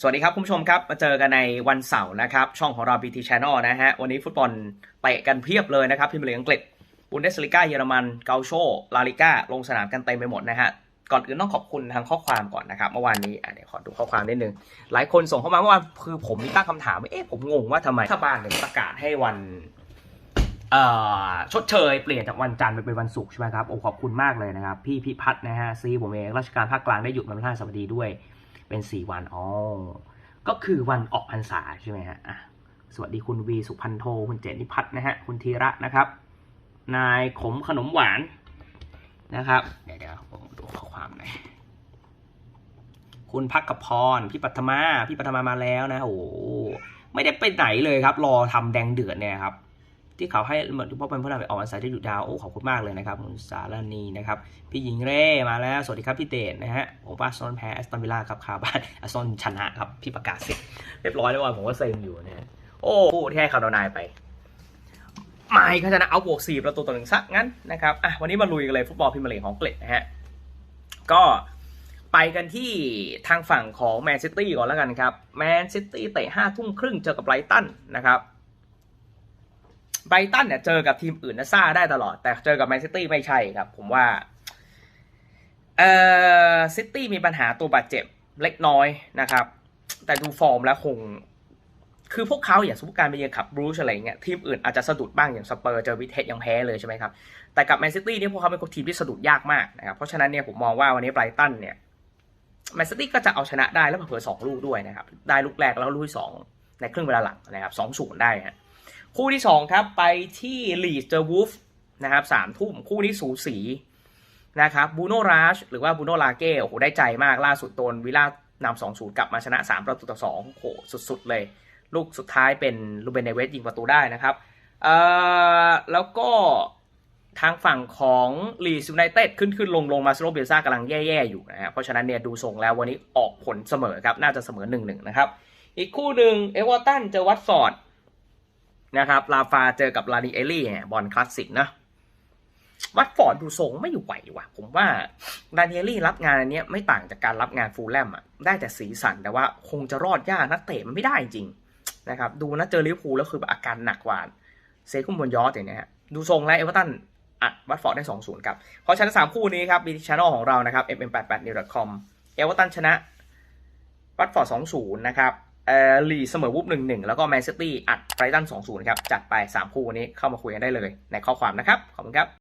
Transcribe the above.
สวัสดีครับคุณผู้ชมครับ มาเจอกันในวันเสาร์นะครับ ช่องของเรา BT Channel นะฮะ วันนี้ฟุตบอลเตะกันเพียบเลยนะครับพรีเมียร์ลีกอังกฤษบุนเดสลิก้าเยอรมัน เกาโชลาลิก้า ลงสนามกันเต็มไปหมดนะฮะ ก่อนอื่นต้องขอบคุณทางข้อความก่อนนะครับ เมื่อวานนี้เดี๋ยวขอดูข้อความนิดนึง หลายคนส่งเข้ามาเมื่อวานคือผมมีตั้งคำถามว่าเอ๊ะผมงงว่าทำไมรัฐบาลถึงประกาศให้วันชดเชยเปลี่ยนจากวันจันทร์ไปเป็นวันศุกร์ใช่ไหมครับโอ้ขอบคุณมากเลยนะครับ พี่พิพัฒน์นะฮะซีผมเองราชการภาคกลางได้หยุดวันพฤหัสบดีด้วย เป็นสี่วันอ๋อก็คือวันออกพรรษาใช่ไหมฮะสวัสดีคุณวีสุพันโทคุณเจนิพัฒน์นะฮะคุณธีระนะครับ นายขมขนมหวานนะครับ เดี๋ยวเดี๋ยวผมดูข้อความหน่อยคุณพักกพรพี่ปัทมาพี่ปัทมามาแล้วนะโอ้โหไม่ได้ไปไหนเลยครับ รอทำแดงเดือดเนี่ยครับ ที่เขาให้เหมือนพ่อเป็นผู้นำไปออกวันสาร์ที่หยุดาวโอ้ขอบคุณมากเลยนะครับคุณสารณีนะครับพี่หญิงเร่มาแล้ว สวัสดีครับพี่เตนนะฮะผมว่าอาซอลแพ้แอสตันวิลล่าครับคาบ้านอาร์เซนอลชนะครับพี่ประกาศเสร็จเรียบร้อยแล้วว่าผมก็เซ็งอยู่นะฮะโอ้ที่ให้คาร์โดนายไปไม่ก็จะนะเอาบวกสี่ประตูต่อหนึ่งสักงั้นนะครับอะวันนี้มาลุยกันเลยฟุตบอลพรีเมียร์ลีกของอังกฤษนะฮะก็ไปกันที่ทางฝั่งของแมนซิตี้ก่อนแล้วกันครับแมนซิตี้เตะห้าทุ่มครึ่งเจอกับไบรตันนะครับ ไบรตันเนี่ยเจอกับทีมอื่นนะซ่าได้ตลอด แต่เจอกับแมนซิตี้ไม่ใช่ครับ ผมว่าเอ่อซิตี้มีปัญหาตัวบาดเจ็บเล็กน้อยนะครับ แต่ดูฟอร์มแล้วคง คือพวกเขาอย่างสมมติการไปเยือนขับบรูชอะไรเงี้ยทีมอื่นอาจจะสะดุดบ้างอย่างสเปอร์เจอวิเทสยังแพ้เลยใช่ไหมครับ แต่กับแมนซิตี้เนี่ยพวกเขาเป็นทีมที่สะดุดยากมากนะครับ เพราะฉะนั้นเนี่ยผมมองว่าวันนี้ไบรตันเนี่ยแมนซิตี้ก็จะเอาชนะได้แล้วเผื่อสองลูกด้วยนะครับ ได้ลูกแรกแล้วลูกที่สองในครึ่งเวลาหลังนะครับสองศูนย์ได้ฮะ คู่ที่ 2 ครับ ไปที่ลีดเจอวูฟนะครับสามทุ่มคู่นี้สูสีนะครับบูโนราชหรือว่าบูโนลาเก้โอ้โหได้ใจมากล่าสุดโดนวิลล่านำสองศูนย์กลับมาชนะ 3 ประตูต่อ2โอ้โหสุดๆเลย ลูกสุดท้ายเป็นลูเบนเนเวสยิงประตูได้นะครับเอ่อแล้วก็ทางฝั่งของลีสยูไนเต็ดขึ้นขึ้นลงลงมาสโลเบลซ่ากำลังแย่ๆอยู่นะครับเพราะฉะนั้นเนี่ยดูทรงแล้ววันนี้ออกผลเสมอครับ น่าจะเสมอ1นหนึ่งนะครับอีกคู่หนึ่งเอเวอร์ตันเจอวัตฟอร์ด นะครับ ลาฟาเจอกับลาดิเอลี่บอลคลาสสิกนะวัดฟอร์ดดูทรงไม่อยู่ไหวว่ะ ผมว่าลาดิเอลี่รับงานอันนี้ไม่ต่างจากการรับงานฟูลแลมอะได้แต่สีสันแต่ว่าคงจะรอดยากนักเตะมันไม่ได้จริงนะครับ ดูนะเจอลิเวอร์พูลแล้วคือแบบอาการหนักกว่าเซคุมบนยอสอย่างเนี้ยฮะดูทรงแล้วเอเวอร์ตันอัดวัดฟอร์ดได้2-0ครับ เพราะฉะนั้นสามคู่นี้ครับบีทีชานอลของเรานะครับ mm88new.com เอเวอร์ตันชนะวัตฟอร์ด2-0นะครับ เอ่อลีเสมอวุบหนึ่งหนึ่งแล้วก็แมนซิตี้อัดไบรตันสองศูนย์ครับ จัดไปสามคู่วันนี้เข้ามาคุยกันได้เลยในข้อความนะครับ ขอบคุณครับ